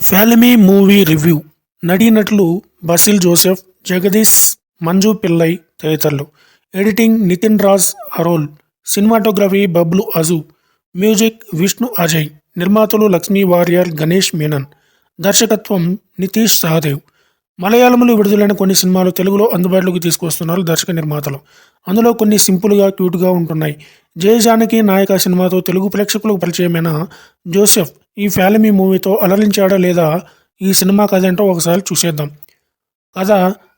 Falimy movie review. నటీనటులు Basil Joseph Jagadish Manju Pillai తదితరులు. Editing Nidhin Raj Arol. Cinematography Bablu Aju. Music Vishnu Ajay. నిర్మాతలు Lakshmi warrior Ganesh Menon. దర్శకత్వం నితీష్ సహదేవ్. మలయాళంలో విడుదలైన కొన్ని సినిమాలు తెలుగులో అందుబాటులోకి తీసుకొస్తున్నారు దర్శక నిర్మాతలు. అందులో కొన్ని సింపుల్గా క్యూట్గా ఉంటున్నాయి. జయ జానకి నాయక సినిమాతో తెలుగు ప్రేక్షకులకు పరిచయమైన జోసెఫ్ ఈ ఫ్యాలమీ మూవీతో అలరించాడా లేదా? ఈ సినిమా కథ ఏంటో ఒకసారి చూసేద్దాం. కథ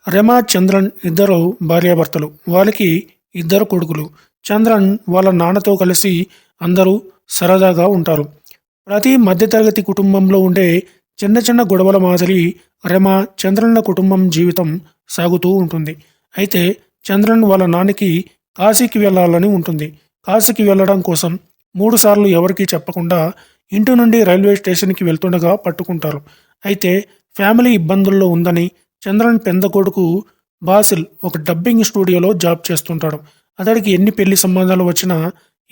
రెమా చంద్రన్ ఇద్దరు భార్యాభర్తలు. వాళ్ళకి ఇద్దరు కొడుకులు. చంద్రన్ వాళ్ళ నాన్నతో కలిసి అందరూ సరదాగా ఉంటారు. ప్రతి మధ్యతరగతి కుటుంబంలో ఉండే చిన్న చిన్న గొడవల మాదిరి రెమ చంద్రన్న కుటుంబం జీవితం సాగుతూ ఉంటుంది. అయితే చంద్రన్ వాళ్ళ నాన్నకి కాశీకి వెళ్ళాలని ఉంటుంది. కాశీకి వెళ్ళడం కోసం మూడుసార్లు ఎవరికీ చెప్పకుండా ఇంటి నుండి రైల్వే స్టేషన్కి వెళ్తుండగా పట్టుకుంటారు. అయితే ఫ్యామిలీ ఇబ్బందుల్లో ఉందని చంద్రన్ పెద్ద కొడుకు బాసిల్ ఒక డబ్బింగ్ స్టూడియోలో జాబ్ చేస్తుంటాడు. అతడికి ఎన్ని పెళ్ళి సంబంధాలు వచ్చినా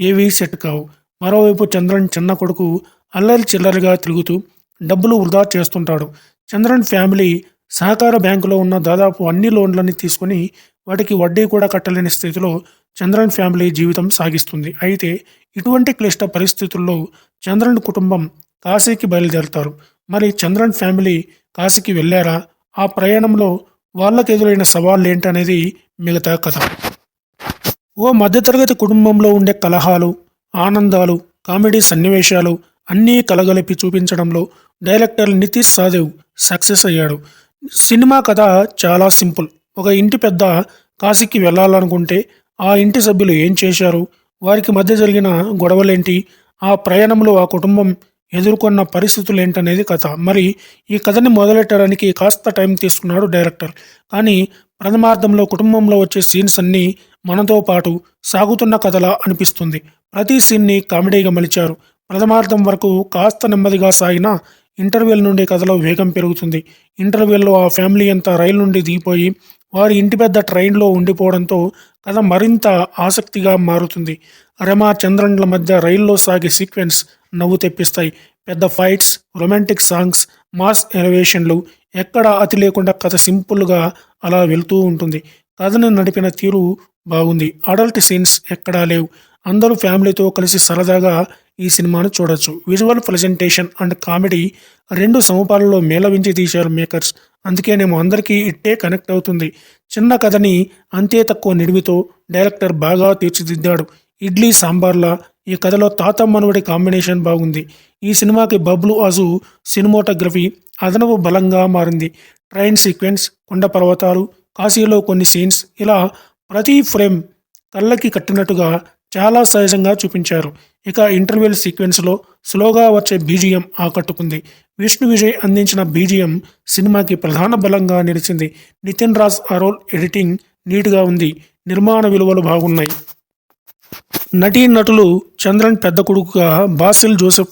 ఏవీ సెట్ కావు. మరోవైపు చంద్రన్ చిన్న కొడుకు అల్లరి చిల్లరిగా తిరుగుతూ డబ్బులు వృధా చేస్తుంటాడు. చంద్రన్ ఫ్యామిలీ సహకార బ్యాంకులో ఉన్న దాదాపు అన్ని లోన్లని తీసుకొని వాటికి వడ్డీ కూడా కట్టలేని స్థితిలో చంద్రన్ ఫ్యామిలీ జీవితం సాగిస్తుంది. అయితే ఇటువంటి క్లిష్ట పరిస్థితుల్లో చంద్రన్ కుటుంబం కాశీకి బయలుదేరుతారు. మరి చంద్రన్ ఫ్యామిలీ కాశీకి వెళ్ళారా? ఆ ప్రయాణంలో వాళ్ళకి ఎదురైన సవాళ్ళు ఏంటనేది మిగతా కథ. ఓ మధ్యతరగతి కుటుంబంలో ఉండే కలహాలు ఆనందాలు కామెడీ సన్నివేశాలు అన్నీ కలగలిపి చూపించడంలో డైరెక్టర్ నితీష్ సాదేవ్ సక్సెస్ అయ్యాడు. సినిమా కథ చాలా సింపుల్. ఒక ఇంటి పెద్ద కాశీకి వెళ్ళాలనుకుంటే ఆ ఇంటి సభ్యులు ఏం చేశారు? వారికి మధ్య జరిగిన గొడవలేంటి? ఆ ప్రయాణంలో ఆ కుటుంబం ఎదుర్కొన్న పరిస్థితులు ఏంటనేది కథ. మరి ఈ కథని మొదలెట్టడానికి కాస్త టైం తీసుకున్నాడు డైరెక్టర్. కానీ ప్రథమార్థంలో కుటుంబంలో వచ్చే సీన్స్ అన్నీ మనతో పాటు సాగుతున్న కథలా అనిపిస్తుంది. ప్రతి సీన్ని కామెడీగా మలిచారు. ప్రథమార్థం వరకు కాస్త నెమ్మదిగా సాగిన ఇంటర్వెల్ నుండి కథలో వేగం పెరుగుతుంది. ఇంటర్వెల్లో ఆ ఫ్యామిలీ అంతా రైలు నుండి దిగిపోయి వారి ఇంటి పెద్ద ట్రైన్లో ఉండిపోవడంతో కథ మరింత ఆసక్తిగా మారుతుంది. రమా చంద్రన్ల మధ్య రైల్లో సాగే సీక్వెన్స్ నవ్వు తెప్పిస్తాయి. పెద్ద ఫైట్స్ రొమాంటిక్ సాంగ్స్ మాస్ ఎలివేషన్లు ఎక్కడ అతి లేకుండా కథ సింపుల్గా అలా వెళ్తూ ఉంటుంది. కథను నడిపిన తీరు బాగుంది. అడల్ట్ సీన్స్ ఎక్కడా లేవు. అందరూ ఫ్యామిలీతో కలిసి సరదాగా ఈ సినిమాను చూడొచ్చు. విజువల్ ప్రజెంటేషన్ అండ్ కామెడీ రెండు సమపాలలో మేళవించి తీశారు మేకర్స్. అందుకేనేమో అందరికీ ఇట్టే కనెక్ట్ అవుతుంది. చిన్న కథని అంతే తక్కువ నిడివితో డైరెక్టర్ బాగా తీర్చిదిద్దాడు. ఇడ్లీ సాంబార్లా ఈ కథలో తాత మనవడి కాంబినేషన్ బాగుంది. ఈ సినిమాకి బబ్లు అజు సినిమాటోగ్రఫీ అదనపు బలంగా మారింది. ట్రైన్ సీక్వెన్స్ కొండ పర్వతాలు కాశీలో కొన్ని సీన్స్ ఇలా ప్రతి ఫ్రేమ్ కళ్ళకి కట్టినట్టుగా చాలా సహజంగా చూపించారు. ఇక ఇంటర్వెల్ సీక్వెన్స్లో స్లోగా వచ్చే బీజిఎం ఆకట్టుకుంది. విష్ణు విజయ్ అందించిన బీజిఎం సినిమాకి ప్రధాన బలంగా నిలిచింది. నితిన్ రాజ్ అరోల్ ఎడిటింగ్ నీట్గా ఉంది. నిర్మాణ విలువలు బాగున్నాయి. నటీ నటులు చంద్రన్ పెద్ద కొడుకుగా బాసిల్ జోసెఫ్